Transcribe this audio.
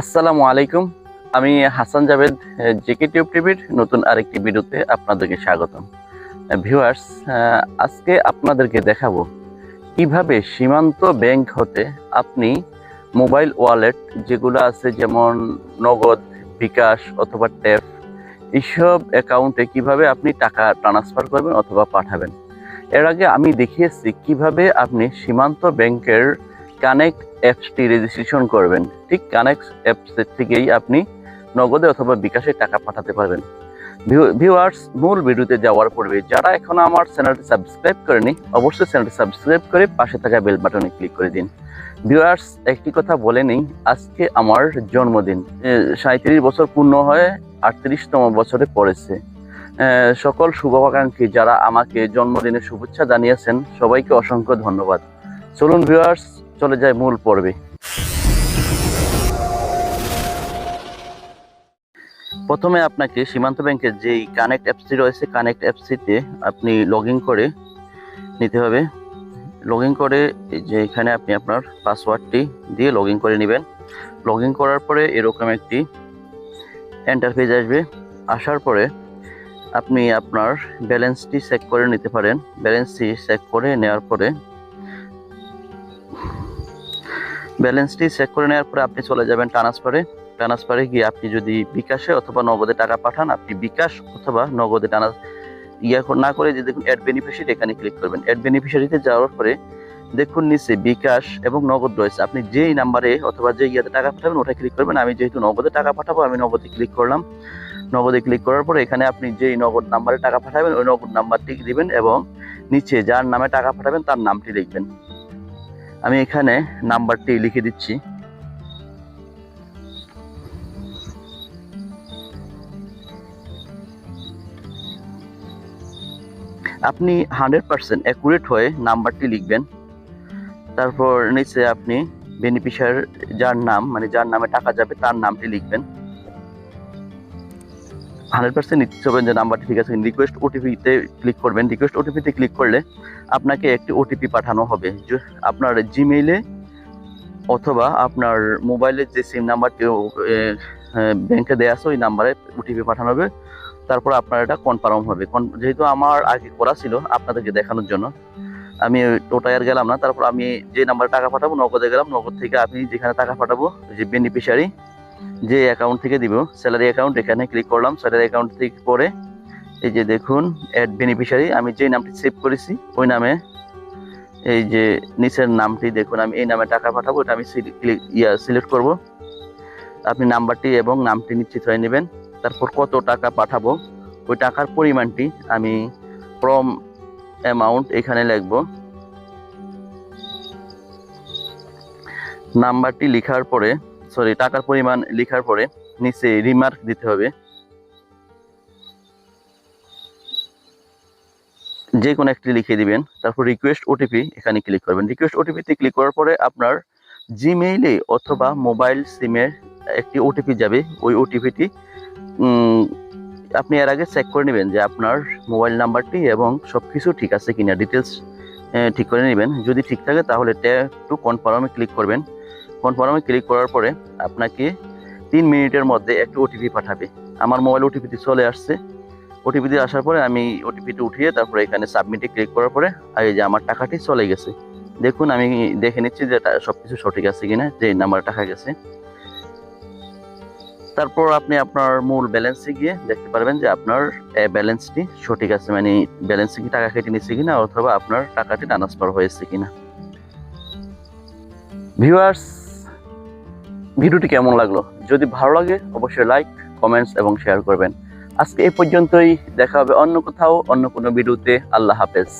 আসসালামু আলাইকুম। আমি হাসান জাভেদ, জেকে টিউব টিভির নতুন আরেকটি ভিডিওতে আপনাদেরকে স্বাগতম। ভিউয়ার্স আজকে আপনাদেরকে দেখাবো কীভাবে সীমান্ত ব্যাংক হতে আপনি মোবাইল ওয়ালেট যেগুলো আছে যেমন নগদ, বিকাশ অথবা ট্যাপ এইসব অ্যাকাউন্টে কীভাবে আপনি টাকা ট্রান্সফার করবেন অথবা পাঠাবেন। এর আগে আমি দেখিয়েছি কীভাবে আপনি সীমান্ত ব্যাংকের কানেক্ট অ্যাপসটি রেজিস্ট্রেশন করবেন। ঠিক কানেক্ট অ্যাপস থেকেই আপনি নগদে অথবা বিকাশে টাকা পাঠাতে পারবেন। ভিউয়ার্স মূল ভিডিওতে যাওয়ার পূর্বে যারা এখনও আমার চ্যানেলটি সাবস্ক্রাইব করেনি, অবশ্যই চ্যানেলটি সাবস্ক্রাইব করে পাশে থাকা বেল বাটনে ক্লিক করে দিন। ভিউয়ার্স একটি কথা বলে নেই, আজকে আমার জন্মদিন। সাঁত্রিশ বছর পূর্ণ হয়ে আটত্রিশতম বছরে পড়েছে। সকল শুভাকাঙ্ক্ষী যারা আমাকে জন্মদিনের শুভেচ্ছা জানিয়েছেন, সবাইকে অসংখ্য ধন্যবাদ। চলুন ভিউয়ার্স চলে যায় মূল পর্বে। প্রথমে আপনাকে সীমান্ত ব্যাংকের যেই কানেক্ট অ্যাপসটি রয়েছে কানেক্ট অ্যাপসটিতে আপনি লগ করে নিতে হবে। লগ করে যে এখানে আপনি আপনার পাসওয়ার্ডটি দিয়ে লগ করে নেবেন। লগ করার পরে এরকম একটি এন্টার পেজ আসবে। আসার পরে আপনি আপনার ব্যালেন্সটি চেক করে নিতে পারেন। ব্যালেন্সটি চেক করে নেওয়ার পরে ব্যালেন্সটি চেক করে নেওয়ার পরে আপনি চলে যাবেন ট্রান্সফারে। ট্রান্সফারে গিয়ে আপনি যদি বিকাশে অথবা নগদে টাকা পাঠান, আপনি বিকাশ অথবা নগদে টানা ইয়া না করে যে দেখুন অ্যাড বেনিফিশিয়ারি এখানে ক্লিক করবেন। অ্যাড বেনিফিশিয়ারিতে যাওয়ার পরে দেখুন নিচে বিকাশ এবং নগদ রয়েছে। আপনি যেই নাম্বারে অথবা যে ইয়াতে টাকা পাঠাবেন ওটা ক্লিক করবেন। আমি যেহেতু নগদে টাকা পাঠাবো, আমি নগদে ক্লিক করলাম। নগদে ক্লিক করার পরে এখানে আপনি যেই নগদ নাম্বারে টাকা পাঠাবেন, ওই নগদ নাম্বারটি দিবেন এবং নিচে যার নামে টাকা পাঠাবেন, তার নামটি লিখবেন। আমি এখানে নাম্বারটি লিখে দিচ্ছি। আপনি হান্ড্রেড পার্সেন্ট অ্যাকুরেট হয়ে নাম্বারটি লিখবেন। তারপর নিচে আপনি বেনিফিশিয়ার যার নাম মানে যার নামে টাকা যাবে, তার নামটি লিখবেন। হান্ড্রেড পার্সেন্ট নিশ্চিত হবেন যে নাম্বারটি ঠিক আছে। রিকোয়েস্ট ওটিপিতে ক্লিক করবেন। রিকোয়েস্ট ওটিপিতে ক্লিক করলে আপনাকে একটি ওটিপি পাঠানো হবে। আপনার জিমেইলে অথবা আপনার মোবাইলের যে সিম নাম্বারটি ব্যাংকে দেওয়া আছে, ওই নাম্বারে ওটিপি পাঠানো হবে। তারপর আপনার এটা কনফার্ম হবে। কন- যেহেতু আমার আগে করা ছিল আপনাদেরকে দেখানোর জন্য, আমি টোটায়ার গেলাম না। তারপর আমি যে নাম্বারে টাকা পাঠাবো, নগদে গেলাম। নগদ থেকে আপনি যেখানে টাকা পাঠাবো যে বেনিফিশিয়ারি যে অ্যাকাউন্ট থেকে দিব স্যালারি অ্যাকাউন্ট এখানে ক্লিক করলাম স্যালারি অ্যাকাউন্ট থেকে পরে এই যে দেখুন অ্যাড বেনিফিশিয়ারি আমি যে নামটি সেভ করেছি, ওই নামে এই যে নিচের নামটি দেখুন, আমি এই নামে টাকা পাঠাবো, এটা আমি ক্লিক ইয়া সিলেক্ট করব। আপনি নাম্বারটি এবং নামটি নিশ্চিত হয়ে নেবেন, তারপর কত টাকা পাঠাবো, ওই টাকার পরিমাণটি আমি ফ্রম অ্যামাউন্ট এখানে লিখব। নাম্বারটি লেখার পরে সরি টাকার পরিমাণ লেখার পরে নিচে রিমার্ক দিতে হবে। যে কোনো একটি লিখে দিবেন, তারপর রিকোয়েস্ট ওটিপি এখানে ক্লিক করবেন। রিকোয়েস্ট ওটিপিতে ক্লিক করার পরে আপনার জিমেইলে অথবা মোবাইল সিমের একটি ওটিপি যাবে। ওই ওটিপিটি আপনি এর আগে চেক করে নেবেন যে আপনার মোবাইল নাম্বারটি এবং সব কিছু ঠিক আছে কিনা। ডিটেলস ঠিক করে নেবেন। যদি ঠিক থাকে তাহলে ট্যাপ টু কনফার্মে ক্লিক করবেন। কনফার্মে ক্লিক করার পরে আপনাকে তিন মিনিটের মধ্যে একটি ওটিপি পাঠাবে। আমার মোবাইল ওটিপিটি চলে আসছে। ওটিপিতে আসার পরে আমি ওটিপিটি উঠিয়ে তারপরে এখানে সাবমিটে ক্লিক করার পরে এই যে আমার টাকাটি চলে গেছে। দেখুন, আমি দেখে নিচ্ছি যে সব কিছু সঠিক আছে কিনা, যে নাম্বার টাকা গেছে। তারপর আপনি আপনার মূল ব্যালেন্সে গিয়ে দেখতে পারবেন যে আপনার ব্যালেন্সটি সঠিক আছে। মানে ব্যালেন্সে কি টাকা কেটে নিচ্ছে কিনা, অথবা আপনার টাকাটি ট্রান্সফার হয়েছে কিনা। ভিউয়ার্স ভিডিওটি কেমন লাগল? যদি ভালো লাগে, অবশ্যই লাইক কমেন্টস এবং শেয়ার করবেন। আজকে এই পর্যন্তই। দেখা হবে অন্য কোথাও, অন্য কোনো ভিডিওতে। আল্লাহ হাফেজ।